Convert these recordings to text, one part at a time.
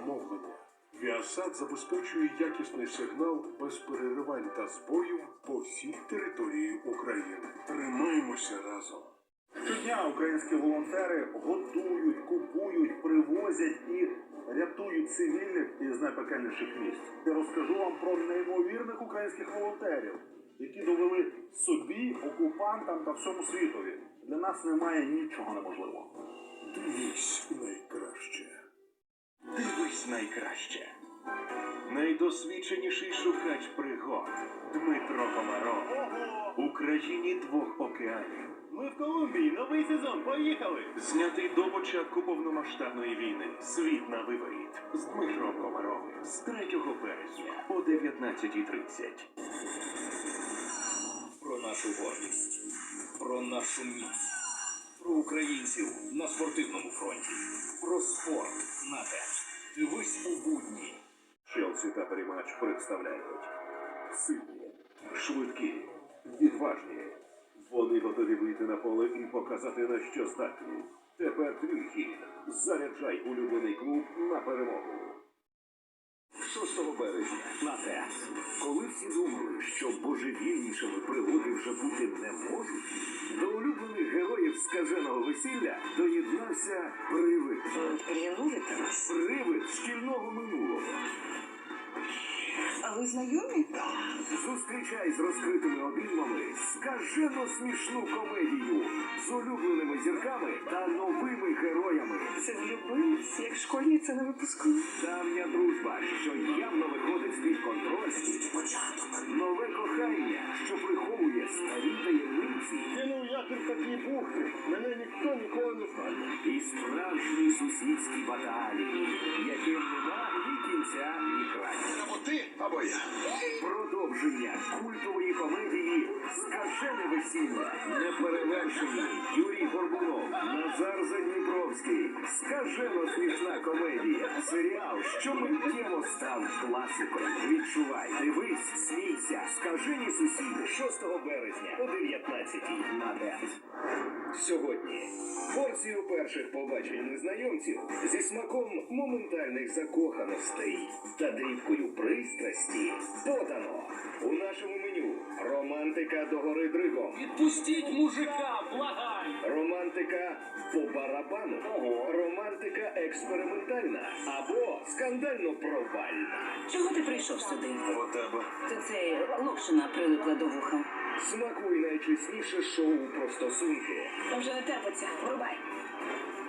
замовлення. Віасад забезпечує якісний сигнал без переривань та збоїв по всій території України. Тримаємося разом. Щодня українські волонтери готують, купують, привозять і рятують цивільних із найпекельніших місць. Я розкажу вам про неймовірних українських волонтерів, які довели собі, окупантам та всьому світові. Для нас немає нічого неможливого. Дивись найкраще. Найкраще. Найдосвідченіший шукач пригод Дмитро Комаров. У країні двох океанів. Ми в Колумбії, новий сезон, поїхали! Знятий до початку повномасштабної війни. Світ на виворіт з Дмитром Комаровим з 3 березня о 19.30. Про нашу гордість, про нашу міць, про українців на спортивному фронті, про спорт на те. Дивись у будні. Челсі та Перемач представляють сильні, швидкі, відважні. Вони готові вийти на поле і показати на що здатні. Тепер твій хід. Заряджай улюблений клуб на перемогу. 6 березня на ТЕТ. Коли всі думали, що божевільнішими пригоди вже бути не можуть, до улюблених героїв скаженого весілля доєднався привид. Рятуєте нас? Привид шкільного минулого. А ви знайомі? Зустрічай з розкритими обіймами скажено смішну комедію з улюбленими зірками та новими героями. Це влюбились, як школьниця на випуску. Давня дружба, що явно виходить з-під контролю. Нове кохання, що в мене ніхто ніколи не знає. І справжні сусідські баталії, яким нема ні кінця, ні краю. Або ти, або я. Продовження культової комедії Скажене весілля. неперевершення. Юрій Горбунов, Назар Задніпровський. Скажено смішна комедія. Серіал, що миттєво став класикою. Відчувай, дивись, смійся. Скажені сусіди 6 березня о 19 на ДЕТ. Сьогодні порцію перших побачень незнайомців зі смаком моментальних закоханостей та дрібкою пристрасті подано у нашому меню романтика до гори дригом. Відпустіть мужика, благаю! Романтика по барабану, романтика експериментальна або скандально провальна. Чого ти прийшов сюди? По тебе. То це локшина прилипла до вуха. Смакуй найчесніше шоу про стосунки. Вже не терпиться. Врубай.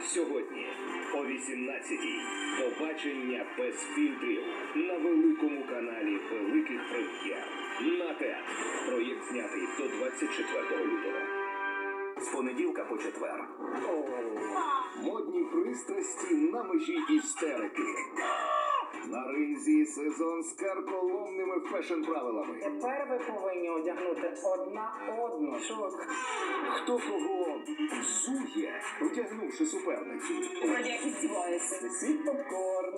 Сьогодні о 18-й побачення без фільтрів на великому каналі Великих Прем'єр. На ТЕТ. Проєкт знятий до 24 лютого. З понеділка по четвер. Модні пристрасті на межі істерики. На ринзі сезон з карколомними фешн-правилами. Тепер ви повинні одягнути одна одну. Шок. Хто кого взує, втягнувши суперницю. Вроді як здіваюся. Несіть попкорн.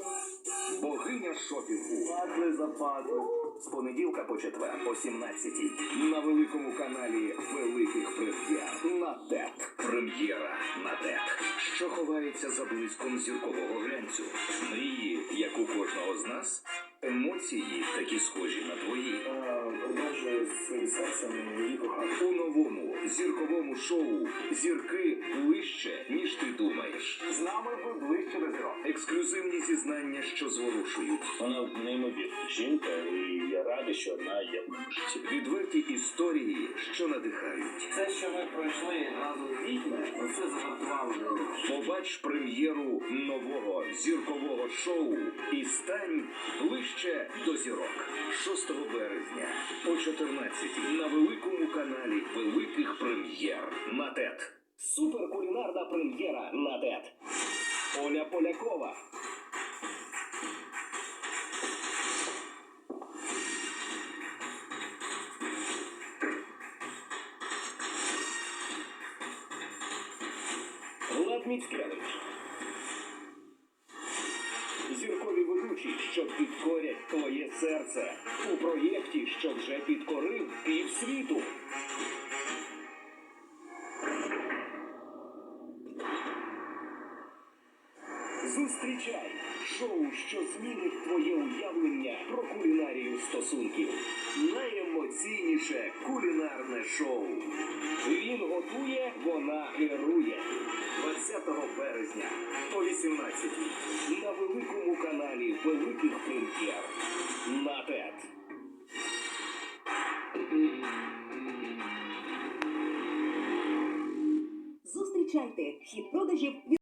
Богиня шопінгу. Пазли за пазли. З понеділка по четвер о 17-й на великому каналі Великих Прем'єр на ТЕТ. Прем'єра на ТЕТ. Що ховається за блиском зіркового глянцю? Мрії, як у кожного з нас, емоції такі схожі на твої. Продовжує своїм серцем її кохати. У новому зірковому шоу зірки ближче, ніж ти думаєш. З нами ви ближче до зірок. Ексклюзивні зізнання, що зворушують. Вона неймовірна жінка, і я радий, що вона є в моєму житті. Відверті історії, що надихають. Це, що ми пройшли разом з дітьми, це загартувало мене. Побач прем'єру нового зіркового шоу і стань ближче до зірок 6 березня о 14 на великому каналі Великих Прем'єр на ТЕТ. Суперкулінарна прем'єра на ТЕТ. Оля Полякова. Влад Міцкевич. Серце у проєкті, що вже підкорив півсвіту. Зустрічай шоу, що змінить твоє уявлення про кулінарію стосунків. Найемоційніше кулінарне шоу. Він готує, вона керує. 20 березня о 18 на великому каналі Великих Прем'єр. Зустрічайте хід продажів